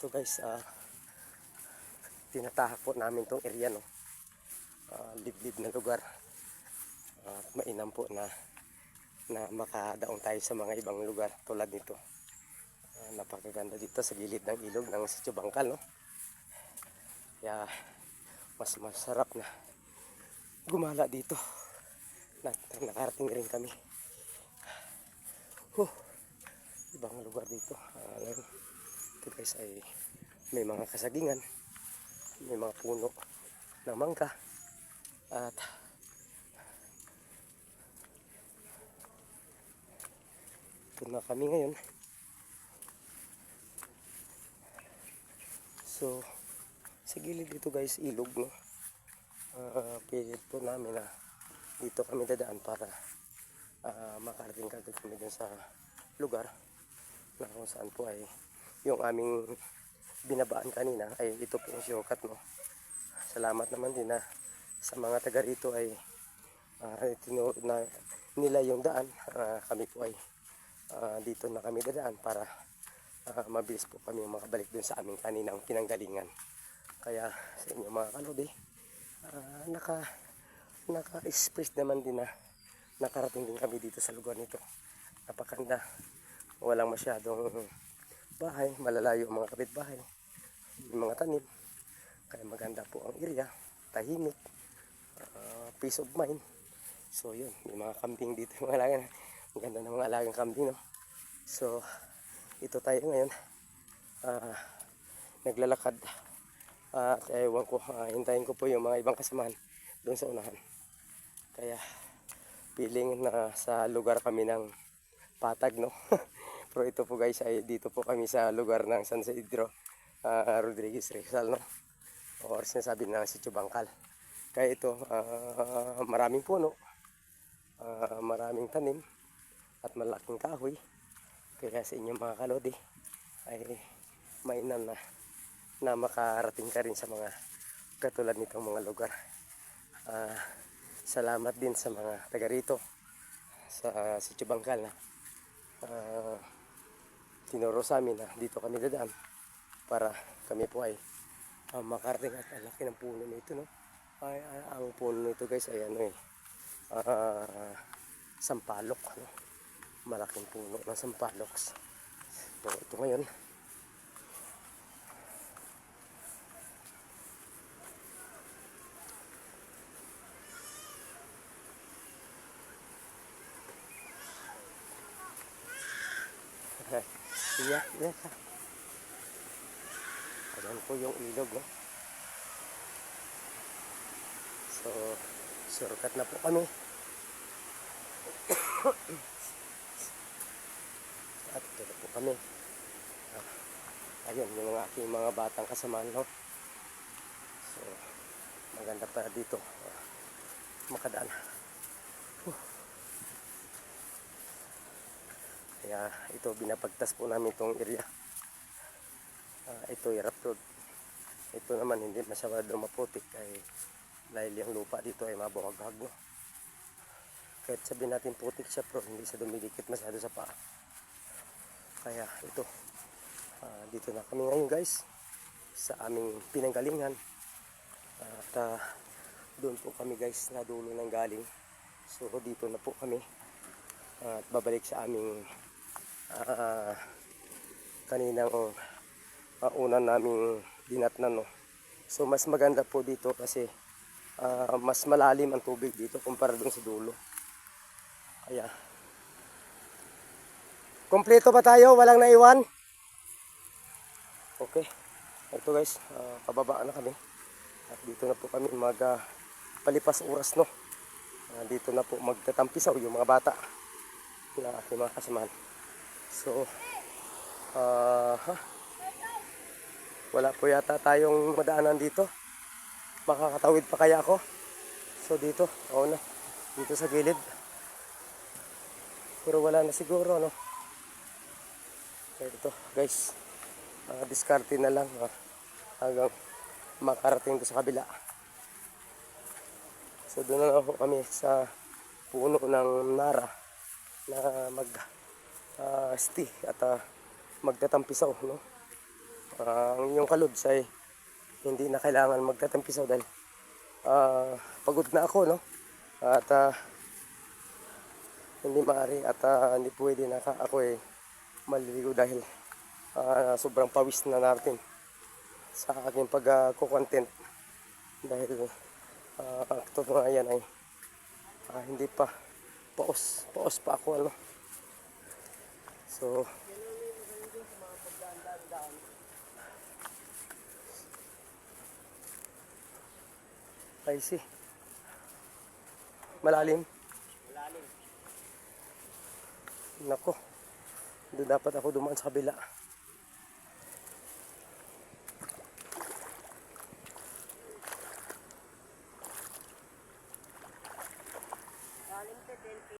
Ito guys, ah tinatahak po namin tong area no. Ah, liblib na lugar. At mainam po na na makadaong tayo sa mga ibang lugar tulad nito. Ah, napakaganda dito sa gilid ng ilog ng Sitio Bangkal no. Kaya mas masarap na gumala dito. Na, nakarating rin kami. Huh. Ibang lugar dito. Alam, ito guys ay may mga kasagingan. May mga puno ng mangga. At ito na kami ngayon. So, sa gilid dito guys, ilog no. Uh, pilit po namin na dito kami dadaan para ah, makarating kagad kami dun sa lugar na kung saan po ay yung aming binabaan kanina ay ito po yung shortcut no. Salamat naman din na sa mga taga rito ay ah, tinuro na nila yung daan. Ah, kami po ay ah, dito na kami dadaan para ah, mabilis po kami makabalik dun sa aming kaninang pinanggalingan. Kaya sa inyo mga kalodi, ah, naka naka-express naman din na nakarating din kami dito sa lugar nito. Napakanda. Walang masyadong bahay, malalayo ang mga kapitbahay, yung mga tanim. Kaya maganda po ang area, tahimik, ah, peace of mind. So yun, may mga kambing dito, mga alaga. Ang ganda ng mga alagang kambing, no? So, ito tayo ngayon. Ah, naglalakad. At ewan ko, ah, hintayin ko po yung mga ibang kasamahan doon sa unahan. Kaya, feeling na sa lugar kami ng patag, no? Pero ito po guys, ay dito po kami sa lugar ng San Isidro ah, Rodriguez Rizal, no? Or sinasabi na Sitio Bangkal. Kaya ito, ah, maraming puno, ah, maraming tanim, at malaking kahoy. Kaya sa inyong mga kalodi, ay mainam na na makarating ka rin sa mga katulad nitong mga lugar. Ah, salamat din sa mga taga rito sa Sitio Bangkal na ah, tinuro sa amin na dito kami dadaan para kami po ay ah, makarating at ang ng puno nito no? Ay, ay, ang puno nito guys ay ano eh ah, sampalok no? malaking puno ng sampalok so ito ngayon Iyak, iyak ha. Ayan po yung ilog, no? So, shortcut na po kami. At ito na po kami. Ah, ayun, yung mga aking mga batang kasamaan, no? So, maganda para dito. ah, makadaan. Kaya ito binapagtas po namin itong area. Ah, ito road. Ito naman hindi masyado maputik ay dahil yung lupa dito ay mabuhaghag no. Kahit sabihin natin putik siya pero hindi siya dumidikit masyado sa paa. Kaya ito ah, dito na kami ngayon guys sa aming pinanggalingan. At ah, doon po kami guys na dulo ng galing. So dito na po kami at babalik sa aming ah, kaninang uh, una naming dinatnan no. So mas maganda po dito kasi ah, mas malalim ang tubig dito kumpara dun sa dulo. Kaya Kompleto ba tayo? Walang naiwan? Okay. Ito guys, ah, pababa na kami. At dito na po kami mag ah, palipas oras no. Ah, dito na po magtatampisaw yung mga bata na aking mga kasamahan. So, ha? wala po yata tayong madaanan dito. Makakatawid pa kaya ako? So dito, oo na. Dito sa gilid. Pero wala na siguro, no? Kaya ito, guys. ah, diskarte na lang ah, hanggang makarating to sa kabila. So doon na ako kami sa puno ng Nara na mag ah, stay at ah, magtatampisaw no Ah, ang inyong kalods ay hindi na kailangan magtatampisaw dahil ah, pagod na ako, no? At ah, hindi maaari at ah, hindi pwede na ako eh maliligo dahil ah, sobrang pawis na natin sa aking pag-content dahil ah, ang totoo nga yan ay ah, hindi pa paos, paos pa ako ano so I see. Malalim. Malalim. nako hindi dapat ako dumaan sa kabila